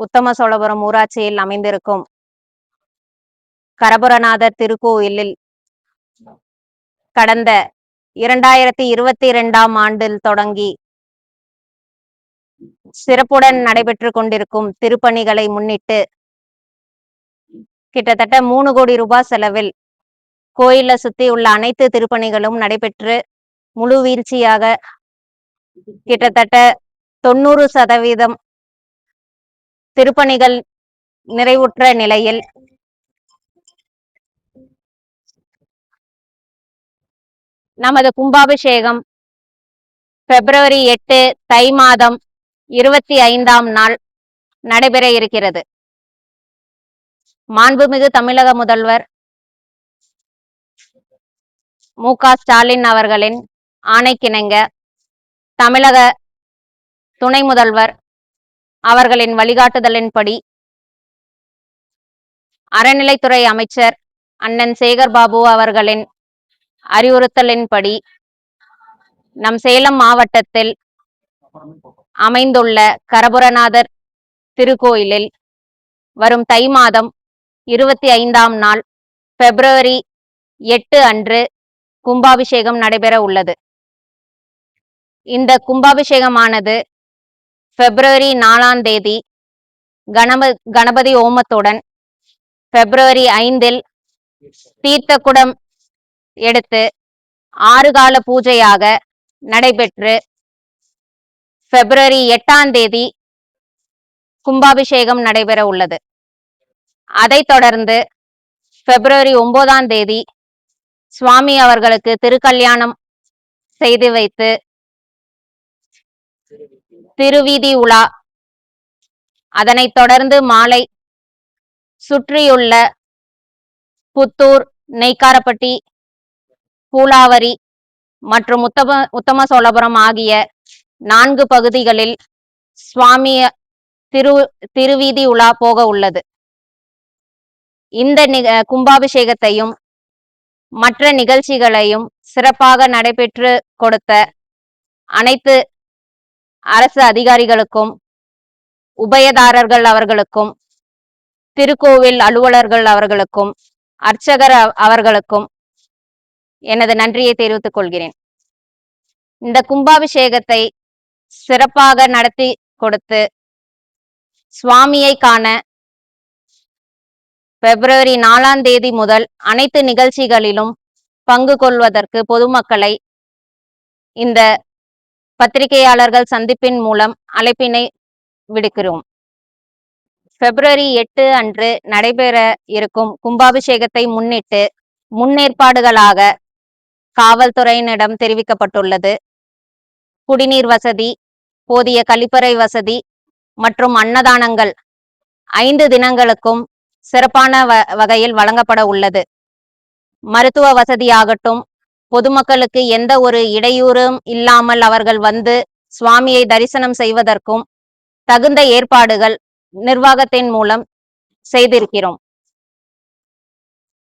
உத்தம சோழபுரம் ஊராட்சியில் அமைந்திருக்கும் கரபுரநாதர் திருக்கோயிலில் கடந்த இரண்டாயிரத்தி இருபத்தி இரண்டாம் ஆண்டில் தொடங்கி சிறப்புடன் நடைபெற்று கொண்டிருக்கும் திருப்பணிகளை முன்னிட்டு கிட்டத்தட்ட மூணு கோடி ரூபாய் செலவில் கோயிலை சுத்தி உள்ள அனைத்து திருப்பணிகளும் நடைபெற்று முழு வீழ்ச்சியாக கிட்டத்தட்ட தொண்ணூறு சதவீதம் திருப்பணிகள் நிறைவுற்ற நிலையில் நமது கும்பாபிஷேகம் பிப்ரவரி எட்டு தை மாதம் இருபத்தி ஐந்தாம் நாள் நடைபெற இருக்கிறது. மாண்புமிகு தமிழக முதல்வர் மு க ஸ்டாலின் அவர்களின் ஆணைக்கிணங்க தமிழக துணை முதல்வர் அவர்களின் வழிகாட்டுதலின்படி. அறநிலைத்துறை அமைச்சர் அண்ணன் சேகர் பாபு அவர்களின் அறிவுறுத்தலின்படி நம் சேலம் மாவட்டத்தில் அமைந்துள்ள கரபுரநாதர் திருக்கோயிலில் வரும் தை மாதம் இருபத்தி ஐந்தாம் நாள் பிப்ரவரி எட்டு அன்று கும்பாபிஷேகம் நடைபெற உள்ளது. இந்த கும்பாபிஷேகமானது பிப்ரவரி நாலாம் தேதி கணப கணபதி ஓமத்துடன் பிப்ரவரி ஐந்தில் தீர்த்தக்குடம் எடுத்து ஆறு கால பூஜையாக நடைபெற்று பிப்ரவரி எட்டாம் தேதி கும்பாபிஷேகம் நடைபெற உள்ளது. அதைத் தொடர்ந்து பிப்ரவரி ஒன்பதாம் தேதி சுவாமி அவர்களுக்கு திருக்கல்யாணம் செய்து வைத்து திருவீதி உலா. அதனைத் தொடர்ந்து மாலை சுற்றியுள்ள புத்தூர் நெய்க்காரப்பட்டி பூலாவரி மற்றும் உத்தம உத்தம சோழபுரம் ஆகிய நான்கு பகுதிகளில் சுவாமி திரு திருவீதி உலா போக உள்ளது. இந்த கும்பாபிஷேகத்தையும் மற்ற நிகழ்ச்சிகளையும் சிறப்பாக நடைபெற்று கொடுத்த அனைத்து அரசு அதிகாரிகளுக்கும் உபயதாரர்கள் அவர்களுக்கும் திருக்கோவில் அலுவலர்கள் அவர்களுக்கும் அர்ச்சகர் அவர்களுக்கும் எனது நன்றியை தெரிவித்துக் கொள்கிறேன். இந்த கும்பாபிஷேகத்தை சிறப்பாக நடத்தி கொடுத்து சுவாமியை காண பிப்ரவரி நாலாம் தேதி முதல் அனைத்து நிகழ்ச்சிகளிலும் பங்கு கொள்வதற்கு பொதுமக்களை இந்த பத்திரிகையாளர்கள் சந்திப்பின் மூலம் அழைப்பினை விடுக்கிறோம். பிப்ரவரி எட்டு அன்று நடைபெற இருக்கும் கும்பாபிஷேகத்தை முன்னிட்டு முன்னேற்பாடுகளாக காவல்துறையினிடம் தெரிவிக்கப்பட்டுள்ளது. குடிநீர் வசதி போதிய கழிப்பறை வசதி மற்றும் அன்னதானங்கள் ஐந்து தினங்களுக்கும் சிறப்பான வ வகையில் வழங்கப்பட உள்ளது. மருத்துவ வசதியாகட்டும் பொதுமக்களுக்கு எந்த ஒரு இடையூறும் இல்லாமல் அவர்கள் வந்து சுவாமியை தரிசனம் செய்வதற்கும் தகுந்த ஏற்பாடுகள் நிர்வாகத்தின் மூலம் செய்திருக்கிறோம்.